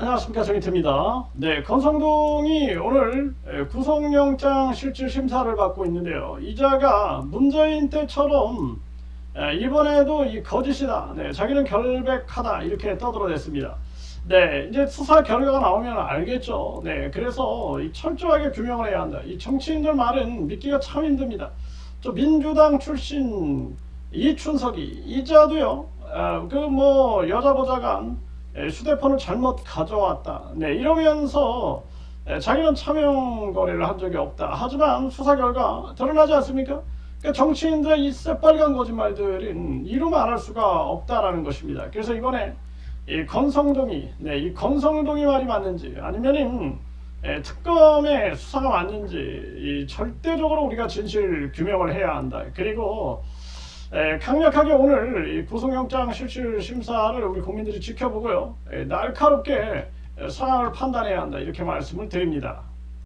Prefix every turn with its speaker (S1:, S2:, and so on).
S1: 안녕하십니까 정인태입니다. 네, 건성동이 오늘 에, 구속영장 실질 심사를 받고 있는데요. 이자가 문재인 때처럼 에, 이번에도 이 거짓이다. 네, 자기는 결백하다 이렇게 떠들어댔습니다. 네, 이제 수사 결과가 나오면 알겠죠. 네, 그래서 이 철저하게 규명을 해야 한다. 이 정치인들 말은 믿기가 참 힘듭니다. 저 민주당 출신 이춘석이 이자도요. 그뭐 여자 보좌관 에, 휴대폰을 잘못 가져왔다. 네, 이러면서 에, 자기는 차명 거래를 한 적이 없다. 하지만 수사 결과 드러나지 않습니까? 그러니까 정치인들의 이 새빨간 거짓말들은 이루면 안할 수가 없다라는 것입니다. 그래서 이번에 이 건성동이, 네, 이 건성동이 말이 맞는지 아니면은 에, 특검의 수사가 맞는지 이 절대적으로 우리가 진실 규명을 해야 한다. 그리고 에, 강력하게 오늘 이 구속영장 실질 심사를 우리 국민들이 지켜보고요. 에, 날카롭게 에, 상황을 판단해야 한다. 이렇게 말씀을 드립니다.